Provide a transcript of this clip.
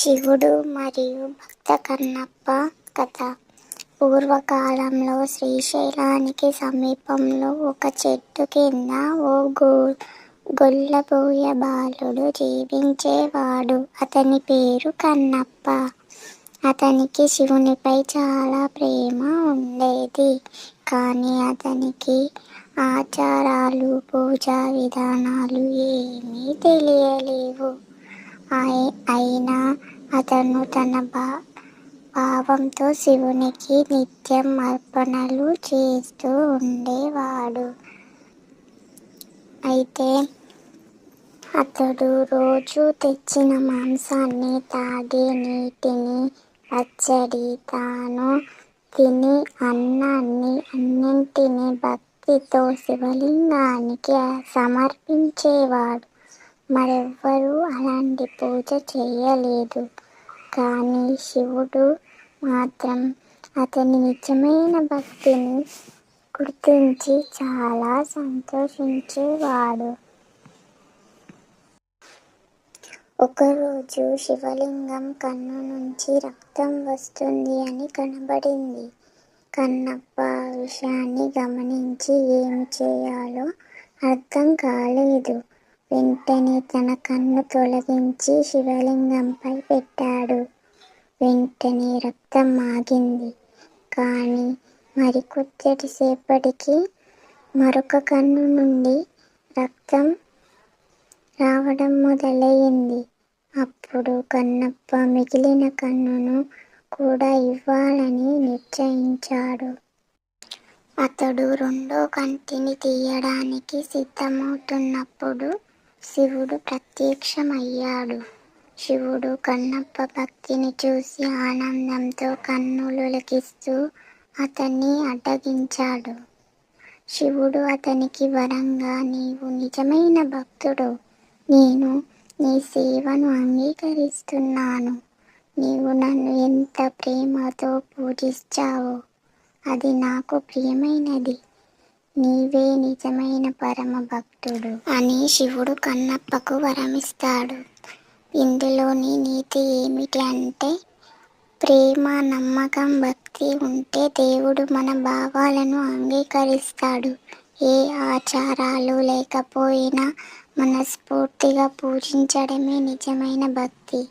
శివుడు మరియు భక్త కన్నప్ప కథ. పూర్వకాలంలో శ్రీశైలానికి సమీపంలో ఒక చెట్టు కింద ఓ గో గొల్లబోయ బాలుడు జీవించేవాడు. అతని పేరు కన్నప్ప. అతనికి శివునిపై చాలా ప్రేమ ఉండేది. కానీ అతనికి ఆచారాలు పూజా విధానాలు ఏమీ తెలియలేవు. అయినా అతను తన భా భావంతో శివునికి నిత్యం అర్పణలు చేస్తూ ఉండేవాడు. అయితే అతడు రోజు తెచ్చిన మాంసాన్ని తాగే నీటిని పచ్చడి తాను తిని అన్నాన్ని అన్నింటినీ భక్తితో శివలింగానికి సమర్పించేవాడు. మరెవ్వరూ అలాంటి పూజ చేయలేదు. కానీ శివుడు మాత్రం అతని నిజమైన భక్తిని గుర్తించి చాలా సంతోషించేవాడు. ఒకరోజు శివలింగం కన్ను నుంచి రక్తం వస్తుంది అని కనబడింది. కన్నప్ప విషయాన్ని గమనించి ఏమి చేయాలో అర్థం కాలేదు. వెంటనే తన కన్ను తొలగించి శివలింగంపై పెట్టాడు. వెంటనే రక్తం ఆగింది. కానీ మరికొద్దిసేపటికి మరొక కన్ను నుండి రక్తం రావడం మొదలయ్యింది అప్పుడు కన్నప్ప మిగిలిన కన్నును కూడా ఇవ్వాలని నిశ్చయించాడు. అతడు రెండో కంటిని తీయడానికి సిద్ధమవుతున్నప్పుడు శివుడు ప్రత్యక్షమయ్యాడు. శివుడు కన్నప్ప భక్తిని చూసి ఆనందంతో కన్నులు లెకిస్తూ అతన్ని అడ్డగించాడు. శివుడు అతనికి వరంగా నీవు నిజమైన భక్తుడు. నేను నీ సేవను అంగీకరిస్తున్నాను. నీవు నన్ను ఎంత ప్రేమతో పూజిస్తావో అది నాకు ప్రియమైనది. నీవే నిజమైన పరమ భక్తుడు అని శివుడు కన్నప్పకు వరమిస్తాడు. ఇందులోని నీతి ఏమిటి అంటే ప్రేమ నమ్మకం భక్తి ఉంటే దేవుడు మన భావాలను అంగీకరిస్తాడు. ఏ ఆచారాలు లేకపోయినా మనస్ఫూర్తిగా పూజించడమే నిజమైన భక్తి.